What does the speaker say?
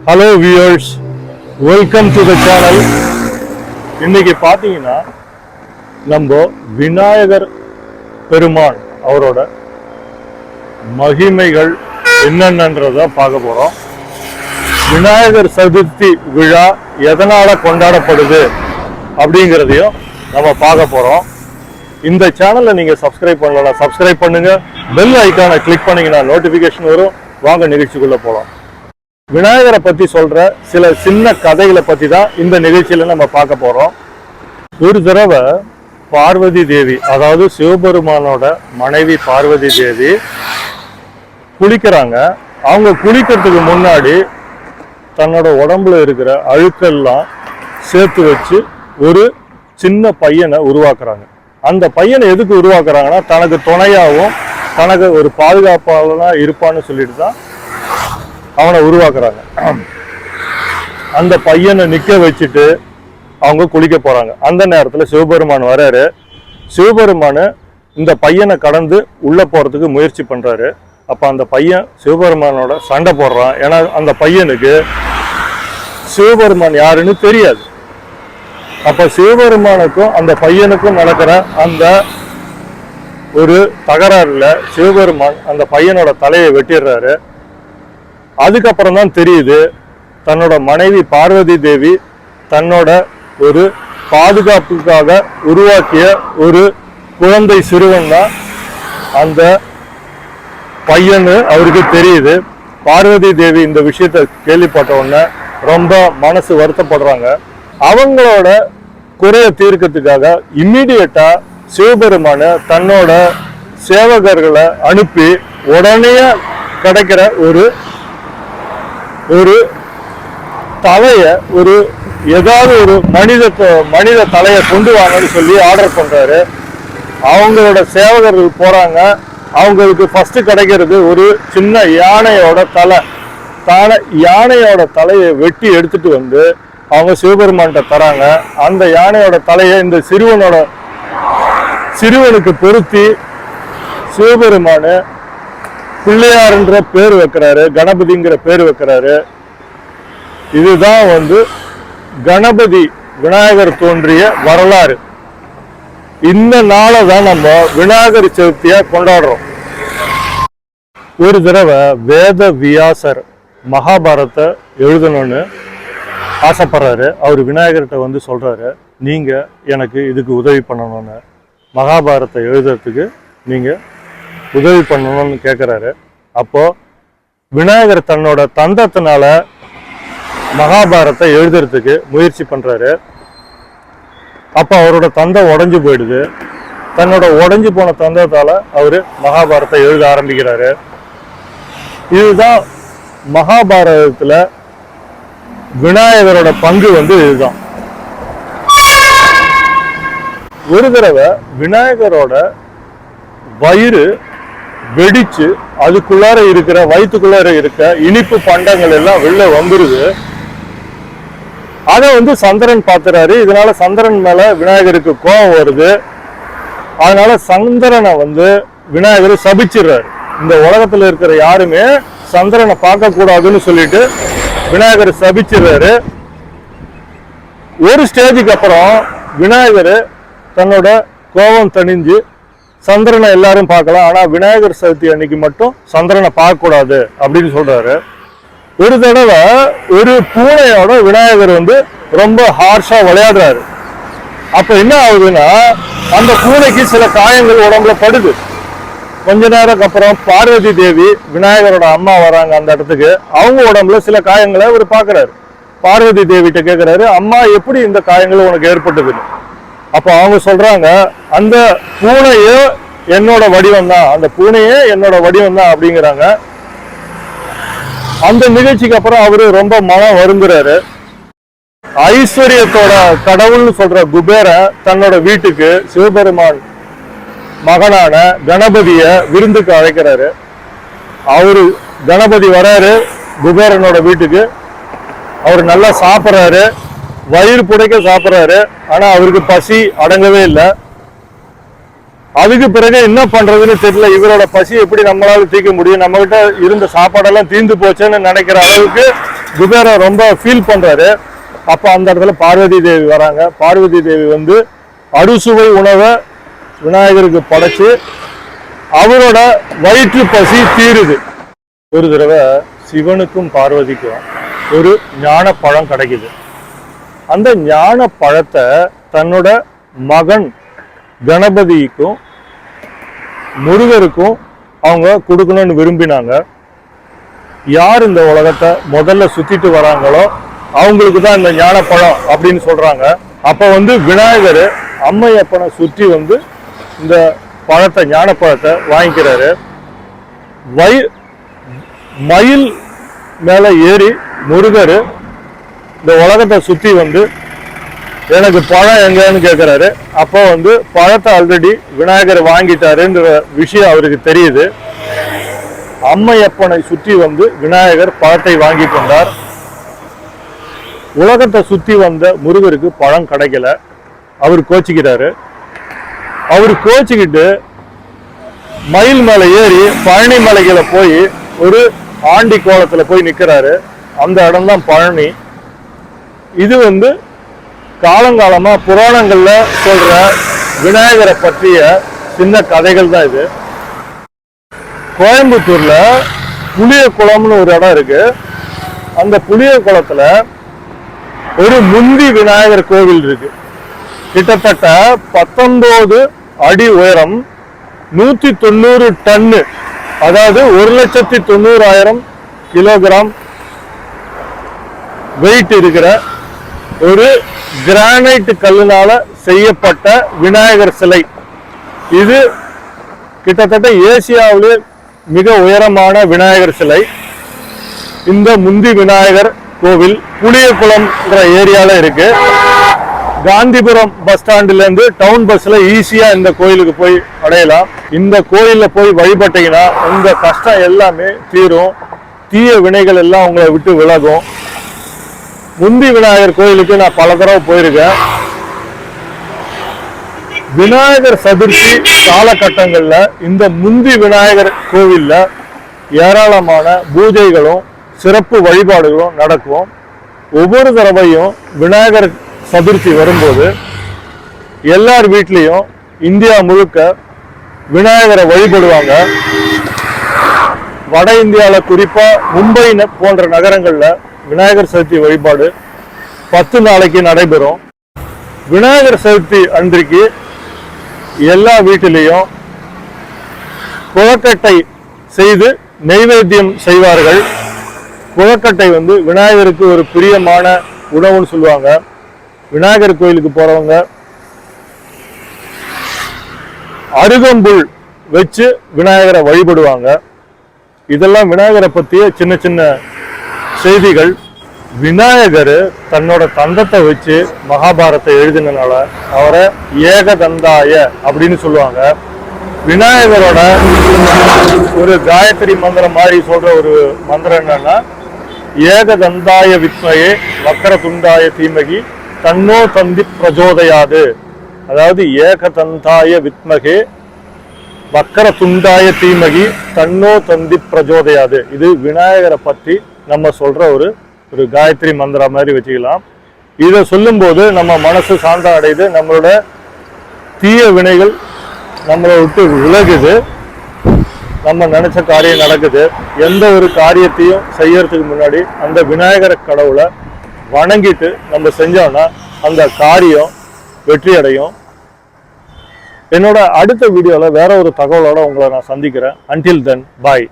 Hello viewers welcome to the channel இன்னைக்கு பார்த்தீங்கன்னா நம்ம விநாயகர் பெருமான் அவரோட மகிமைகள் என்னென்னன்றத பார்க்க போகிறோம் விநாயகர் சதுர்த்தி விழா எதனால் கொண்டாடப்படுது அப்படிங்கிறதையும் நம்ம பார்க்க போகிறோம் இந்த சேனலை நீங்கள் சப்ஸ்கிரைப் பண்ணலாம் சப்ஸ்கிரைப் பண்ணுங்கள் பெல் ஐக்கானை கிளிக் பண்ணிங்கன்னா நோட்டிஃபிகேஷன் வரும். வாங்க நிகழ்ச்சிக்குள்ளே போகலாம் விநாயகரை பத்தி சொல்ற சில சின்ன கதைகளை பத்தி தான் இந்த நிகழ்ச்சியில நம்ம பார்க்க போறோம். ஒரு தடவை பார்வதி தேவி அதாவது சிவபெருமானோட மனைவி பார்வதி தேவி குளிக்கிறாங்க. அவங்க குளிக்கிறதுக்கு முன்னாடி தன்னோட உடம்புல இருக்கிற அழுக்கெல்லாம் சேர்த்து வச்சு ஒரு சின்ன பையனை உருவாக்குறாங்க. அந்த பையனை எதுக்கு உருவாக்குறாங்கன்னா தனக்கு துணையாகவும் தனக்கு ஒரு பாதுகாப்பாளனா இருப்பான்னு சொல்லிட்டு தான் அவனை உருவாக்குறாங்க. அந்த பையனை நிக்க வச்சுட்டு அவங்க குளிக்க போறாங்க. அந்த நேரத்துல சிவபெருமான் வராரு. சிவபெருமான் இந்த பையனை கடந்து உள்ள போறதுக்கு முயற்சி பண்றாரு. அப்ப அந்த பையன் சிவபெருமானோட சண்டை போடுறான். ஏன்னா அந்த பையனுக்கு சிவபெருமான் யாருன்னு தெரியாது. அப்ப சிவபெருமானுக்கும் அந்த பையனுக்கும் நடக்கிற அந்த ஒரு தகராறுல சிவபெருமான் அந்த பையனோட தலையை வெட்டிடுறாரு. அதுக்கப்புறம் தான் தெரியுது தன்னோட மனைவி பார்வதி தேவி தன்னோட ஒரு பாதுகாப்புக்காக உருவாக்கிய ஒரு குழந்தை சிறுவன் தான் அந்த பையன்னு அவருக்கு தெரியுது. பார்வதி தேவி இந்த விஷயத்த கேள்விப்பட்ட உடனே ரொம்ப மனசு வருத்தப்படுறாங்க. அவங்களோட குறைய தீர்க்கத்துக்காக இம்மிடியட்டா சிவபெருமான தன்னோட சேவகர்களை அனுப்பி உடனே கிடைக்கிற ஒரு ஒரு தலைய ஒரு ஏதாவது ஒரு மனித மனித தலையை கொண்டு வாங்கன்னு சொல்லி ஆர்டர் பண்றாரு. அவங்களோட சேவகர்கள் போறாங்க. அவங்களுக்கு ஃபர்ஸ்ட் கிடைக்கிறது ஒரு சின்ன யானையோட தலை. தலை யானையோட தலையை வெட்டி எடுத்துட்டு வந்து அவங்க சிவபெருமான்கிட்ட தராங்க. அந்த யானையோட தலையை இந்த சிறுவனோட சிறுவனுக்கு பொருத்தி சிவபெருமானு பிள்ளையார்ன்ற பேர் வைக்கிறாரு கணபதிங்கிற பேர் வைக்கிறாரு. இதுதான் வந்து கணபதி விநாயகர் தோன்றிய வரலாறு. இந்த நாளை தான் நம்ம விநாயகர் சதுர்த்தியா கொண்டாடுறோம். ஒரு தடவை வேத வியாசர் மகாபாரத்தை எழுதணும்னு ஆசைப்படுறாரு. அவர் விநாயகர்கிட்ட வந்து சொல்றாரு நீங்க எனக்கு இதுக்கு உதவி பண்ணணும்னு. மகாபாரத்தை எழுதுறதுக்கு நீங்க உதவி பண்ணணும்னு கேட்குறாரு அப்போ விநாயகர் தன்னோட தந்தத்தினால மகாபாரத்தை எழுதுறதுக்கு முயற்சி பண்றாரு. அப்போ அவரோட தந்தை உடஞ்சி போயிடுது. தன்னோட உடஞ்சி போன தந்தத்தால அவரு மகாபாரத்தை எழுத ஆரம்பிக்கிறாரு. இதுதான் மகாபாரதத்துல விநாயகரோட பங்கு வந்து இதுதான். ஒரு தடவை விநாயகரோட வயிறு வெடிச்சு அதுக்குள்ளார இருக்கிற வயிற்றுக்குள்ளார இருக்க இனிப்பு பண்டங்கள் எல்லாம் வெளில வந்துருது. அதை வந்து சந்திரன் பார்த்துறாரு இதனால சந்திரன் மேல விநாயகருக்கு கோபம் வருது. அதனால சந்திரனை வந்து விநாயகர் சபிச்சிடுறாரு. இந்த உலகத்துல இருக்கிற யாருமே சந்திரனை பார்க்க கூடாதுன்னு சொல்லிட்டு விநாயகர் சபிச்சிடுறாரு. ஒரு ஸ்டேஜுக்கு அப்புறம் விநாயகர் தன்னோட கோபம் தணிஞ்சு சந்திரனை எல்லாரும் பார்க்கலாம். ஆனால் விநாயகர் சதுர்த்தி அன்னைக்கு மட்டும் சந்திரனை பார்க்கக்கூடாது அப்படின்னு சொல்றாரு. ஒரு தடவை ஒரு பூனையோட விநாயகர் வந்து ரொம்ப ஹார்ஷாக விளையாடுறாரு. அப்போ என்ன ஆகுதுன்னா அந்த பூனைக்கு சில காயங்கள் உடம்புல படுது. கொஞ்ச நேரம் அப்புறம் பார்வதி தேவி விநாயகரோட அம்மா வராங்க அந்த இடத்துக்கு. அவங்க உடம்புல சில காயங்களை அவர் பார்க்குறாரு. பார்வதி தேவிகிட்ட கேட்குறாரு அம்மா எப்படி இந்த காயங்கள் உனக்கு ஏற்பட்டதுன்னு? அப்போ அவங்க சொல்றாங்க அந்த பூனையே என்னோட வடிவம் தான் அந்த பூனையே என்னோட வடிவம் தான் அப்படிங்கிறாங்க. அந்த நிகழ்ச்சிக்கு அப்புறம் அவரு ரொம்ப மனம் வருந்துறாரு. ஐஸ்வர்யத்தோட கடவுள்னு சொல்ற குபேர தன்னோட வீட்டுக்கு சிவபெருமான் மகனான கணபதிய விருந்துக்கு அழைக்கிறாரு. அவரு கணபதி வராரு குபேரனோட வீட்டுக்கு. அவர் நல்லா சாப்பிட்றாரு. வயிறு புடைக்க சாப்பிட்றாரு. ஆனா அவருக்கு பசி அடங்கவே இல்லை. அதுக்கு பிறகு என்ன பண்றதுன்னு தெரியல. இவரோட பசி எப்படி நம்மளால தீர்க்க முடியும்? நம்ம கிட்ட இருந்த சாப்பாடெல்லாம் தீர்ந்து போச்சேன்னு நினைக்கிற அளவுக்கு குபேரர் ரொம்ப ஃபீல் பண்றாரு. அப்ப அந்த இடத்துல பார்வதி தேவி வராங்க. பார்வதி தேவி வந்து அறுசுவை உணவை விநாயகருக்கு படைச்சு அவரோட வயிற்று பசி தீருது. ஒரு தடவை சிவனுக்கும் பார்வதிக்கும் ஒரு ஞான பழம் கிடைக்குது. அந்த ஞான பழத்தை தன்னோட மகன் கணபதிக்கும் முருகருக்கும் அவங்க கொடுக்கணும்னு விரும்பினாங்க. யார் இந்த உலகத்தை முதல்ல சுத்திட்டு வராங்களோ அவங்களுக்கு தான் இந்த ஞானப்பழம் அப்படின்னு சொல்றாங்க. அப்ப வந்து விநாயகர் அம்மையப்பனை சுற்றி வந்து இந்த பழத்தை ஞானப்பழத்தை வாங்கிக்கிறாரு. வை மயில் மேல ஏறி முருகர் இந்த உலகத்தை சுற்றி வந்து எனக்கு பழம் எங்கன்னு கேட்குறாரு அப்போ வந்து பழத்தை ஆல்ரெடி விநாயகர் வாங்கிட்டாருன்ற விஷயம் அவருக்கு தெரியுது. அம்மையப்பனை சுற்றி வந்து விநாயகர் பழத்தை வாங்கி கொண்டார். உலகத்தை சுற்றி வந்த முருகருக்கு பழம் கிடைக்கல. அவர் கோச்சிக்கிறாரு. அவர் கோச்சிக்கிட்டு மயில் மேலே ஏறி பழனி மலைகளை போய் ஒரு ஆண்டி கோலத்தில் போய் நிற்கிறாரு அந்த இடம்தான் பழனி. இது வந்து காலங்காலமா புராணங்கள்ல சொல்ற விநாயகரை பற்றிய சின்ன கதைகள் தான் இது. கோயம்புத்தூர்ல புளிய குளம்னு ஒரு இடம் இருக்கு. அந்த புளிய குளத்துல ஒரு முந்தி விநாயகர் கோவில் இருக்கு. கிட்டத்தட்ட பத்தொன்பது அடி உயரம் நூத்தி தொண்ணூறு டன்னு அதாவது ஒரு லட்சத்தி தொண்ணூறாயிரம் கிலோகிராம் வெயிட் இருக்கிற ஒரு கிரானைட் கல்லுனால செய்யப்பட்ட விநாயகர் சிலை. இது கிட்டத்தட்ட ஏசியாவிலே மிக உயரமான விநாயகர் சிலை. இந்த முந்தி விநாயகர் கோவில் புளியகுளம்ன்ற ஏரியால இருக்கு. காந்திபுரம் பஸ் ஸ்டாண்ட்ல இருந்து டவுன் பஸ்ல ஈஸியா இந்த கோயிலுக்கு போய் அடையலாம். இந்த கோயிலில் போய் வழிபட்டீங்கன்னா உங்க கஷ்டம் எல்லாமே தீரும். தீய வினைகள் எல்லாம் உங்களை விட்டு விலகும். முந்தி விநாயகர் கோயிலுக்கு நான் பல தடவை போயிருக்கேன். விநாயகர் சதுர்த்தி காலகட்டங்களில் இந்த முந்தி விநாயகர் கோவிலில் ஏராளமான பூஜைகளும் சிறப்பு வழிபாடுகளும் நடக்கும். ஒவ்வொரு தடவையும் விநாயகர் சதுர்த்தி வரும்போது எல்லார் வீட்லேயும் இந்தியா முழுக்க விநாயகரை வழிபடுவாங்க. வட இந்தியாவில் குறிப்பாக மும்பை போன்ற நகரங்களில் விநாயகர் சதுர்த்தி வழிபாடு பத்து நாளைக்கு நடைபெறும். விநாயகர் சதுர்த்தி அன்றைக்கு எல்லா வீட்டிலையும் குளக்கட்டை செய்து நெய்வேத்தியம் செய்வார்கள். குளக்கட்டை வந்து விநாயகருக்கு ஒரு பிரியமான உணவுன்னு சொல்லுவாங்க. விநாயகர் கோயிலுக்கு போறவங்க அருகம்புல் வச்சு விநாயகரை வழிபடுவாங்க. இதெல்லாம் விநாயகரை பற்றிய சின்ன சின்ன செய்திகள் விநாயகர் தன்னோட தந்தத்தை வச்சு மகாபாரத்தை எழுதினனால அவரை ஏகதந்தாய அப்படின்னு சொல்லுவாங்க. விநாயகரோட ஒரு காயத்ரி மந்திரம் மாதிரி சொல்ற ஒரு மந்திரம் என்னன்னா ஏகதந்தாய வித்மயே வக்கர துண்டாய தீமகி தன்னோ தந்தி பிரஜோதயாது. அதாவது ஏகதந்தாய வித்மகே வக்கர துண்டாய தீமகி தன்னோ தந்தி பிரஜோதயாது. இது விநாயகரை பற்றி நம்ம சொல்கிற ஒரு ஒரு காயத்ரி மந்திரம் மாதிரி வச்சுக்கலாம். இதை சொல்லும்போது நம்ம மனசு சாந்தம் அடையுது நம்மளோட தீய வினைகள் நம்மளை விட்டு விலகுது நம்ம நினச்ச காரியம் நடக்குது. எந்த ஒரு காரியத்தையும் செய்யறதுக்கு முன்னாடி அந்த விநாயகர கடவுளை வணங்கிட்டு நம்ம செஞ்சோம்னா அந்த காரியம் வெற்றி அடையும். என்னோட அடுத்த வீடியோவில் வேற ஒரு தகவலோட உங்களை நான் சந்திக்கிறேன். அன்டில் தென் பாய்